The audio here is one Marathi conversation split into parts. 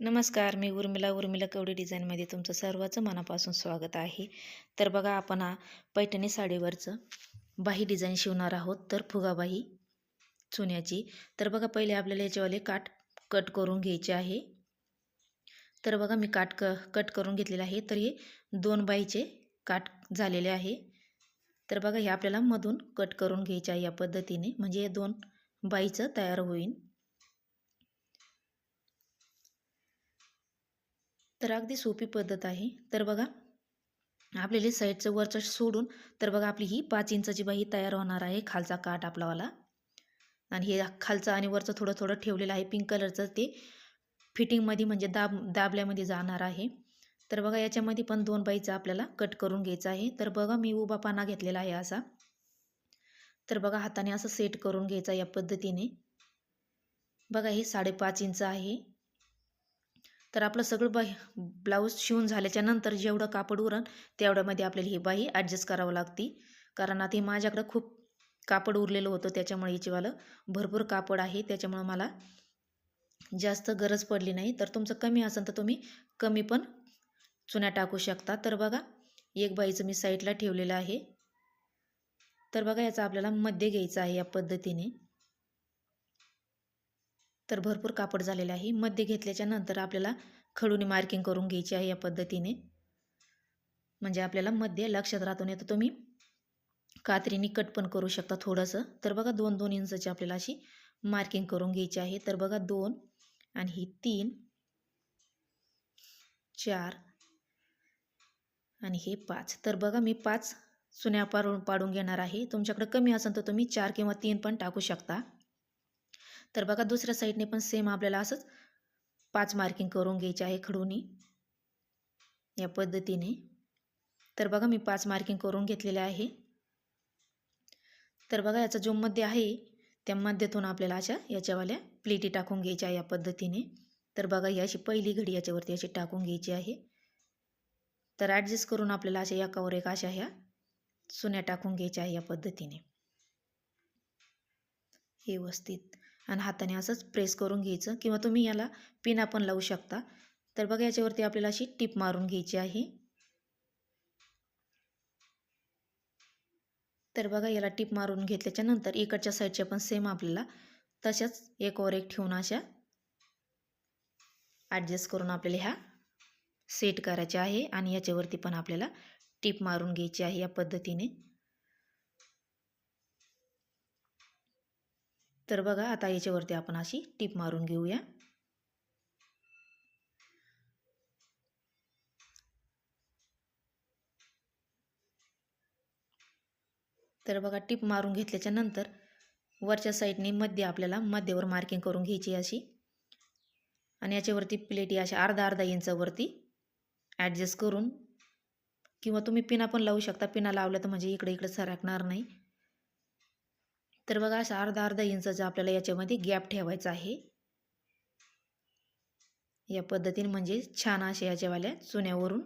नमस्कार मी उर्मिला. उर्मिला कवडी डिझाईनमध्ये तुमचं सर्वाचं मनापासून स्वागत आहे. तर बघा आपण हा पैठणी साडीवरचं बाही डिझाईन शिवणार आहोत. तर फुगाबाही चुन्याची. तर बघा पहिले आपल्याला याच्यावाले काठ कट करून घ्यायचे आहे. तर बघा मी काठ क कट करून घेतलेलं आहे. तर हे दोन बाईचे काठ झालेले आहे. तर बघा हे आपल्याला मधून कट करून घ्यायचे आहे या पद्धतीने. म्हणजे हे दोन बाईचं तयार होईल तर अगदी सोपी पद्धत आहे. तर बघा आपल्याला साईडचं वरचं सोडून तर बघा आपली ही पाच इंचाची बाही तयार होणार आहे. खालचा काठ आपलावाला. आणि हे खालचं आणि वरचं थोडं थोडं ठेवलेलं आहे. पिंक कलरचं ते फिटिंगमध्ये म्हणजे दाब दाबल्यामध्ये जाणार आहे. तर बघा याच्यामध्ये पण दोन बाईचं आपल्याला कट करून घ्यायचं आहे. तर बघा मी उभा पाना घेतलेला आहे असा. तर बघा हाताने असं सेट करून घ्यायचा या पद्धतीने. बघा हे साडेपाच इंच आहे. तर आपलं सगळं बाही ब्लाऊज शिवून झाल्याच्यानंतर जेवढं कापड उरण तेवढ्यामध्ये आपल्याला ही बाही ॲडजस्ट करावं लागते. कारण आता हे माझ्याकडं खूप कापड उरलेलं होतं त्याच्यामुळे याचीवालं भरपूर कापड आहे. त्याच्यामुळं मला जास्त गरज पडली नाही. तर तुमचं कमी असेल तर तुम्ही कमी पण चुन्या टाकू शकता. तर बघा एक बाईचं मी साईडला ठेवलेलं आहे. तर बघा याचा आपल्याला मध्य घ्यायचं आहे या पद्धतीने. तर भरपूर कापड झालेलं आहे. मध्ये घेतल्याच्या नंतर आपल्याला खडूने मार्किंग करून घ्यायची आहे या पद्धतीने. म्हणजे आपल्याला मध्य लक्षात राहतो नाही तर तुम्ही कात्रीने कट पण करू शकता थोडंसं. तर बघा दोन दोन इंचची आपल्याला अशी मार्किंग करून घ्यायची आहे. तर बघा दोन आणि ही तीन चार आणि हे पाच. तर बघा मी पाच चुन्या पाडून पाडून घेणार आहे. तुमच्याकडे कमी असेल तर तुम्ही चार किंवा तीन पण टाकू शकता. तर बघा दुसऱ्या साईडने पण सेम आपल्याला असंच पाच मार्किंग करून घ्यायचे आहे खडूनी. या पद्धतीने. तर बघा मी पाच मार्किंग करून घेतलेले आहे. तर बघा याचा जो मध्य आहे त्या मध्यातून आपल्याला अशा याच्यावाल्या प्लेटी टाकून घ्यायच्या या पद्धतीने. तर बघा ही अशी पहिली घडी याच्यावरती अशी टाकून घ्यायची आहे. तर ॲडजस्ट करून आपल्याला अशा एकावर एक अशा ह्या सुन्या टाकून घ्यायच्या आहे या पद्धतीने. व्यवस्थित. आणि हाताने असंच प्रेस करून घ्यायचं. किंवा तुम्ही याला पिन आपण लावू शकता. तर बघा याच्यावरती आपल्याला अशी टीप मारून घ्यायची आहे. तर बघा याला टीप मारून घेतल्याच्या नंतर इकडच्या साईडच्या पण सेम आपल्याला तशाच एकवर एक ठेवून अशा ॲडजस्ट करून आपल्याला ह्या सेट करायच्या आहे. आणि याच्यावरती पण आपल्याला टीप मारून घ्यायची आहे या पद्धतीने. तर बघा आता याच्यावरती आपण अशी टीप मारून घेऊया. तर बघा टीप मारून घेतल्याच्या नंतर वरच्या साईडने मध्य आपल्याला मध्यवर मार्किंग करून घ्यायची अशी. आणि याच्यावरती प्लेटी अशा अर्धा अर्धा इंचावरती ॲडजस्ट करून किंवा तुम्ही पिना पण लावू शकता. पिना लावल्या तर म्हणजे इकडे इकडे सरकणार नाही. तर बघा अशा अर्धा अर्धा इंचाचा आपल्याला याच्यामध्ये गॅप ठेवायचा आहे. या पद्धतीने म्हणजे छान अशा याच्यावाल्या चुन्यावरून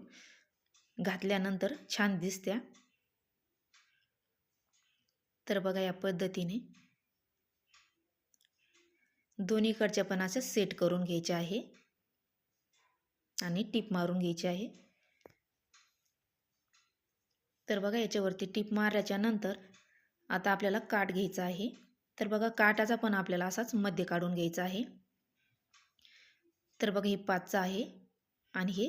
घातल्यानंतर छान दिसत्या. तर बघा या पद्धतीने दोन्हीकडच्या पण असं सेट करून घ्यायचे आहे आणि टीप मारून घ्यायची आहे. तर बघा याच्यावरती टीप मारल्याच्या नंतर आता आपल्याला काठ घ्यायचा आहे. तर बघा काठाचा पण आपल्याला असाच मध्य काढून घ्यायचा आहे. तर बघा हे पाचचं आहे आणि हे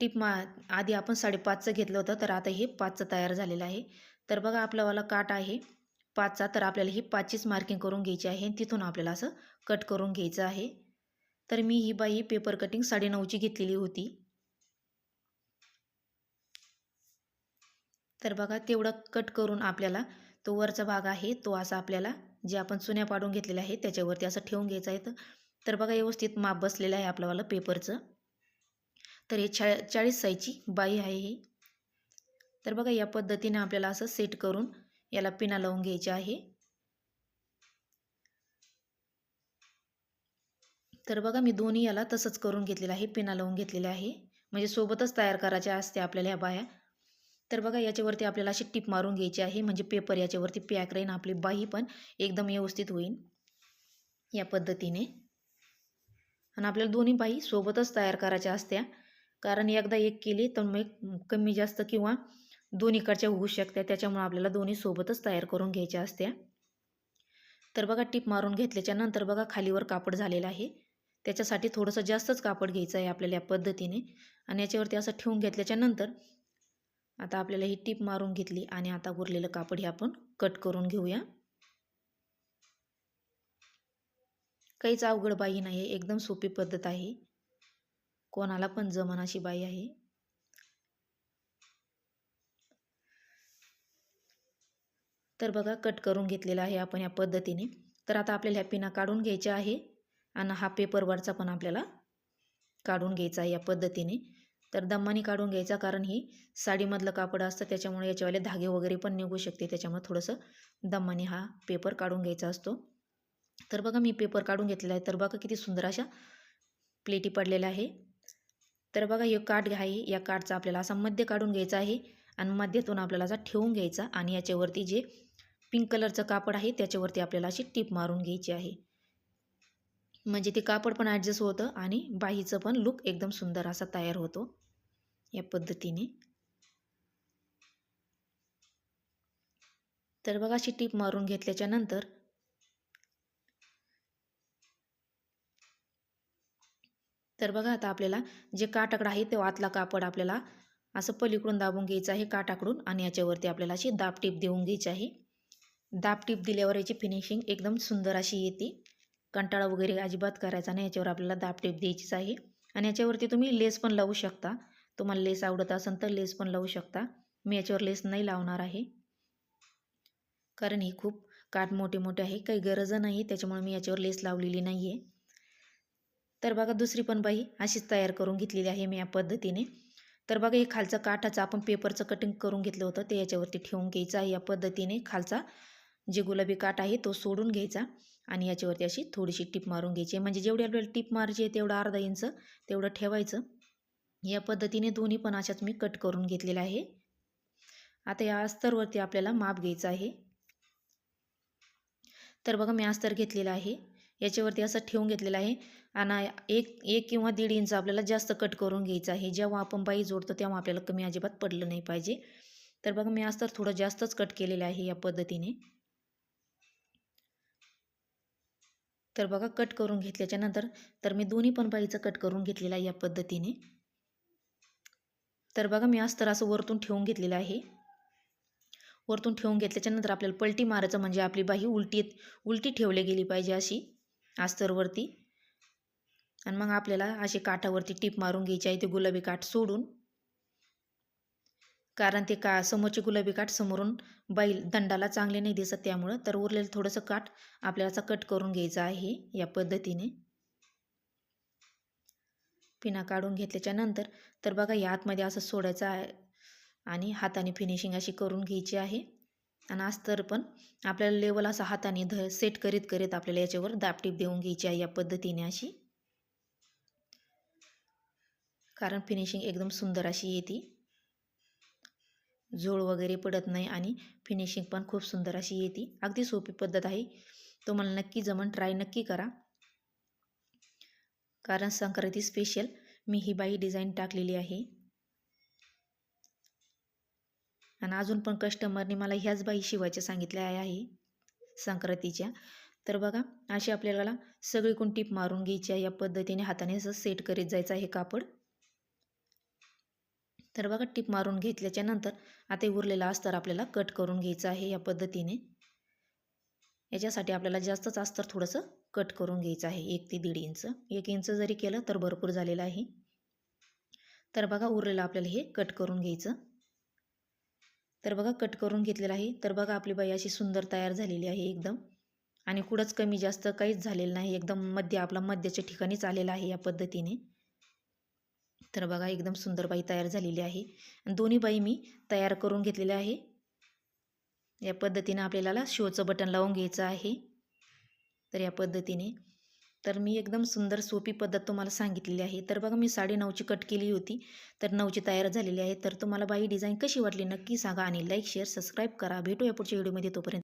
टिप मा आधी आपण साडेपाचचं घेतलं होतं तर आता हे पाचचं तयार झालेलं आहे. तर बघा आपल्यावाला काठ आहे. पाचचा तर आपल्याला ही पाचचीच मार्किंग करून घ्यायची आहे तिथून आपल्याला असं कट करून घ्यायचं आहे. तर मी ही बाई पेपर कटिंग साडेनऊची घेतलेली होती. तर बघा तेवढं कट करून आपल्याला तो वरचा भाग आहे तो असा आपल्याला जे आपण चुन्या पाडून घेतलेल्या आहे त्याच्यावरती असं ठेवून घ्यायचं आहे. तर बघा व्यवस्थित माप बसलेलं आहे आपल्यावाला पेपरचं. तर हे चा चाळीस साईजची बाई आहे ही. तर बघा या पद्धतीने आपल्याला असं सेट करून याला पिना लावून घ्यायचे आहे. तर बघा मी दोन्ही याला तसंच करून घेतलेलं आहे पिना लावून घेतलेलं आहे. म्हणजे सोबतच तयार करायच्या असते आपल्याला ह्या बाया. तर बघा याच्यावरती आपल्याला अशी टिप मारून घ्यायची आहे. म्हणजे पेपर याच्यावरती पॅक राहीन आपली बाही पण एकदम व्यवस्थित होईल या पद्धतीने. आणि आपल्याला दोन्ही बाई सोबतच तयार करायच्या असत्या. कारण एकदा एक केली तर मग कमी जास्त किंवा दोन्हीकडच्या होऊ शकत्या. त्याच्यामुळे आपल्याला दोन्ही सोबतच तयार करून घ्यायच्या असत्या. तर बघा टीप मारून घेतल्याच्या नंतर बघा खालीवर कापड झालेलं आहे. त्याच्यासाठी थोडंसं जास्तच कापड घ्यायचं आहे आपल्याला या पद्धतीने. आणि याच्यावरती असं ठेवून घेतल्याच्या नंतर आता आपल्याला ही टीप मारून घेतली आणि आता उरलेलं कापड हे आपण कट करून घेऊया. काहीच अवघड बाई नाही आहे एकदम सोपी पद्धत आहे. कोणाला पण जमन अशी बाई आहे. तर बघा कट करून घेतलेला आहे आपण या पद्धतीने. तर आता आपल्याला ह्या पिना काढून घ्यायच्या आहे आणि हा पेपरवरचा पण आपल्याला काढून घ्यायचा आहे या पद्धतीने. तर दमानी काढून घ्यायचा कारण ही साडीमधलं कापड असतं त्याच्यामुळे याच्यावाले धागे वगैरे पण निघू शकते. त्याच्यामुळे थोडंसं दमानी हा पेपर काढून घ्यायचा असतो. तर बघा मी पेपर काढून घेतलेला आहे. तर बघा किती सुंदर अशा प्लेटी पडलेल्या आहे. तर बघा हे काठ आहे या काठचा आपल्याला असा मध्य काढून घ्यायचा आहे आणि मध्यातून आपल्याला असा ठेवून घ्यायचा आणि याच्यावरती जे पिंक कलरचं कापड आहे त्याच्यावरती आपल्याला अशी टीप मारून घ्यायची आहे. म्हणजे ते कापड पण ॲडजस्ट होतं आणि बाहीचं पण लुक एकदम सुंदर असा तयार होतो. या पद्धतीने. तर बघा अशी टीप मारून घेतल्याच्या नंतर तर बघा आता आपल्याला जे काटाकडं आहे ते आतला कापड आपल्याला असं पलीकडून दाबून घ्यायचं आहे काटाकडून आणि याच्यावरती आपल्याला अशी दाब टीप देऊन घ्यायची आहे. दाब टीप दिल्यावर याची फिनिशिंग एकदम सुंदर अशी येते. कंटाळा वगैरे अजिबात करायचा नाही याच्यावर आपल्याला दाब द्यायचीच आहे. आणि याच्यावरती तुम्ही लेस पण लावू शकता. तुम्हाला लेस आवडत असेल तर लेस पण लावू शकता. मी याच्यावर लेस नाही लावणार आहे. कारण ही खूप काठ मोठे मोठे आहे. काही गरज नाही त्याच्यामुळे मी याच्यावर लेस लावलेली नाही आहे तर बघा दुसरी पण बाई अशीच तयार करून घेतलेली आहे मी या पद्धतीने. तर बघा हे खालचं काठाचं आपण पेपरचं कटिंग करून घेतलं होतं ते याच्यावरती ठेवून घ्यायचं आहे या पद्धतीने. खालचा जे गुलाबी काठ आहे तो सोडून घ्यायचा. आणि याच्यावरती अशी थोडीशी टीप मारून घ्यायची आहे. म्हणजे जेवढी आपल्याला टीप मारायची आहे तेवढं अर्धा इंच तेवढं ठेवायचं. या पद्धतीने दोन्ही पण अशाच मी कट करून घेतलेलं आहे. आता या अस्तरवरती आपल्याला माप घ्यायचं आहे. तर बघा मी अस्तर घेतलेलं आहे. याच्यावरती असं ठेवून घेतलेलं आहे. आणि एक एक किंवा दीड इंच आपल्याला जास्त कट करून घ्यायचं आहे. जेव्हा आपण बाई जोडतो तेव्हा आपल्याला कमी अजिबात पडलं नाही पाहिजे. तर बघा मी अस्तर थोडं जास्तच कट केलेलं आहे या पद्धतीने. तर बघा कट करून घेतल्याच्या नंतर तर मी दोन्ही पण बाईचं कट करून घेतलेला आहे या पद्धतीने. तर बघा मी अस्तर असं वरतून ठेवून घेतलेलं आहे. वरतून ठेवून घेतल्याच्यानंतर आपल्याला पलटी मारायचं म्हणजे आपली बाही उलटी उलटी ठेवली गेली पाहिजे अशी अस्तरवरती. आणि मग आपल्याला अशी काठावरती टीप मारून घ्यायची आहे ते गुलाबी काठ सोडून. कारण ते का समोरची गुलाबी काठ समोरून बैल दंडाला चांगले नाही दिसत त्यामुळं तर उरलेलं थोडंसं काठ आपल्याला कट करून घ्यायचं आहे या पद्धतीने. पिना काढून घेतल्याच्या नंतर तर बघा या आतमध्ये असं सोडायचं आहे आणि हाताने फिनिशिंग अशी करून घ्यायची आहे. आणि अस्तर पण आपल्याला लेवल असा हाताने ध सेट करीत करीत आपल्याला याच्यावर दापटीप देऊन घ्यायची आहे या पद्धतीने अशी. कारण फिनिशिंग एकदम सुंदर अशी येते. झोळ वगैरे पडत नाही आणि फिनिशिंग पण खूप सुंदर अशी येते. अगदी सोपी पद्धत आहे. तुम्हाला नक्की जमन ट्राय नक्की करा. कारण संक्रांती स्पेशल मी ही बाई डिझाईन टाकलेली आहे. आणि अजून पण कस्टमरने मला ह्याच बाई शिवायच्या सांगितल्या आहे संक्रांतीच्या. तर बघा अशी आपल्याला सगळीकडून टीप मारून घ्यायची आहे. या पद्धतीने हाताने असं सेट करीत जायचं आहे कापड. तर बघा टिप मारून घेतल्याच्या नंतर आता उरलेला अस्तर आपल्याला कट करून घ्यायचं आहे या पद्धतीने. याच्यासाठी आपल्याला जास्तच अस्तर थोडंसं कट करून घ्यायचं आहे एक ते दीड इंच. एक इंच जरी केलं तर भरपूर झालेलं आहे. तर बघा उरलेलं आपल्याला हे कट करून घ्यायचं. तर बघा कट करून घेतलेलं आहे. तर बघा आपली बाई अशी सुंदर तयार झालेली आहे एकदम. आणि कुठंच कमी जास्त काहीच झालेलं नाही. एकदम मध्य आपला मध्याच्या ठिकाणीच आलेला आहे या पद्धतीने. तर बघा एकदम सुंदर बाई तयार झालेली आहे. आणि दोन्ही बाई मी तयार करून घेतलेल्या आहे. या पद्धतीने आपल्याला शोचं बटन लावून घ्यायचं आहे. तर या पद्धतीने. तर मी एकदम सुंदर सोपी पद्धत तुम्हाला सांगितलेली आहे. तर बघा मी साडे नऊची कट केली होती. तर नऊची तयार झालेली आहे. तर तुम्हाला बाई डिझाईन कशी वाटली नक्की सांगा आणि लाईक शेअर सबस्क्राईब करा. भेटूया पुढच्या व्हिडिओमध्ये तोपर्यंत.